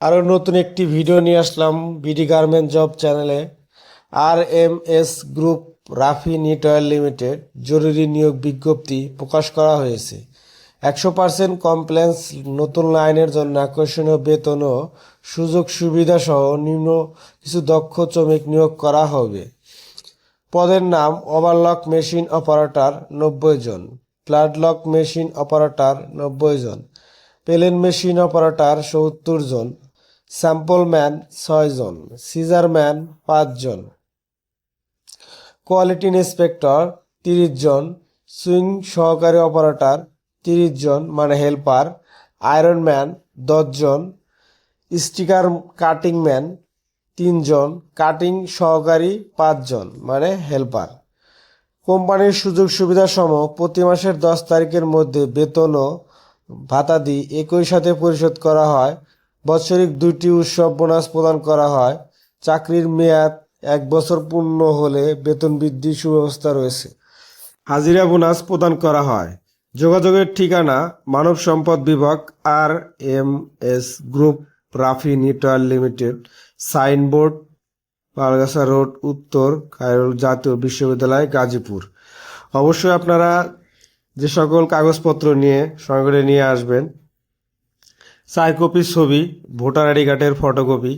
আরও নতুন একটি ভিডিও নিয়ে আসলাম বিডি গার্মেন্ট জব চ্যানেলে। R M S group Rafi knitwear limited জরুরি নিয়োগ বিজ্ঞপ্তি প্রকাশ করা হয়েছে। একশো পার্সেন্ট কমপ্লেন্স নতুন লাইনের জন্য আকর্ষণীয় বেতন ও সুযোগ সুবিধা সহ নিম্ন কিছু দক্ষ শ্রমিক নিয়োগ করা হবে। পদের নাম ওভারলক মেশিন অপারেটর নব্বই জন, প্লাডলক মেশিন অপারেটর নব্বই জন, পেলেন মেশিন অপারেটর সত্তর জন স্যাম্পল ম্যান ছয় জন, সিজার ম্যান পাঁচ জন। কোয়ালিটি ইন্সপেক্টর তিরিশ জন, সুইং সহকারী অপারেটর তিরিশ জন মানে হেল্পার। আয়রন ম্যান দশ জন, স্টিকার কাটিং ম্যান তিনজন কাটিং সহকারী পাঁচজন মানে হেল্পার। কোম্পানির সুযোগ সুবিধা সমূহ প্রতি মাসের দশ তারিখের মধ্যে বেতন ও ভাতাদি একই সাথে পরিশোধ করা হয়। বৎসরিক দুইটি উৎসব বোনাস প্রদান করা হয়। চাকরির মেয়াদ এক বছর পূর্ণ হলে বেতন বৃদ্ধির সুব্যবস্থা রয়েছে। হাজিরা বোনাস প্রদান করা হয়। যোগাযোগের ঠিকানা মানব সম্পদ বিভাগ R M S group Rafi knitwear limited. Signboard, Palgacha road, উত্তর কায়রোল জাতীয় বিশ্ববিদ্যালয়, গাজীপুর। অবশ্যই আপনারা যে সকল কাগজপত্র নিয়ে সঙ্গে নিয়ে আসবেন চার ছবি, ভোটার আইডি কার্ডের ফটোকপি,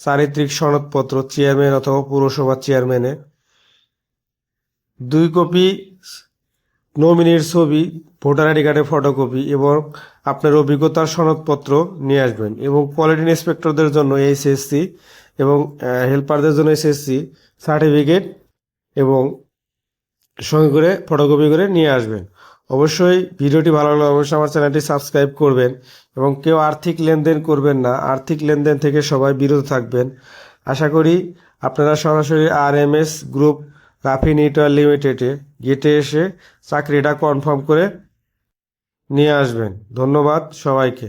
চারিত্রিক সনদপত্র চেয়ারম্যান অথবা পুরসভার চেয়ারম্যানের। দুই কপি নমিনির ছবি, ভোটার আইডি কার্ডের ফটোকপি এবং আপনার অভিজ্ঞতার সনদপত্র নিয়ে আসবেন এবং কোয়ালিটি ইন্সপেক্টরদের জন্য এইচএসসি এবং হেল্পারদের জন্য এসএসসি সার্টিফিকেট এবং সঙ্গে করে ফটোকপি করে নিয়ে আসবেন। অবশ্যই ভিডিওটি ভালো লাগলে অবশ্যই আমার চ্যানেলটি সাবস্ক্রাইব করবেন এবং কেউ আর্থিক লেনদেন করবেন না। আর্থিক লেনদেন থেকে সবাই বিরত থাকবেন। আশা করি আপনারা সরাসরি R M S group Rafi network লিমিটেডে গেটে এসে চাকরিটা কনফার্ম করে নিয়ে আসবেন। ধন্যবাদ সবাইকে।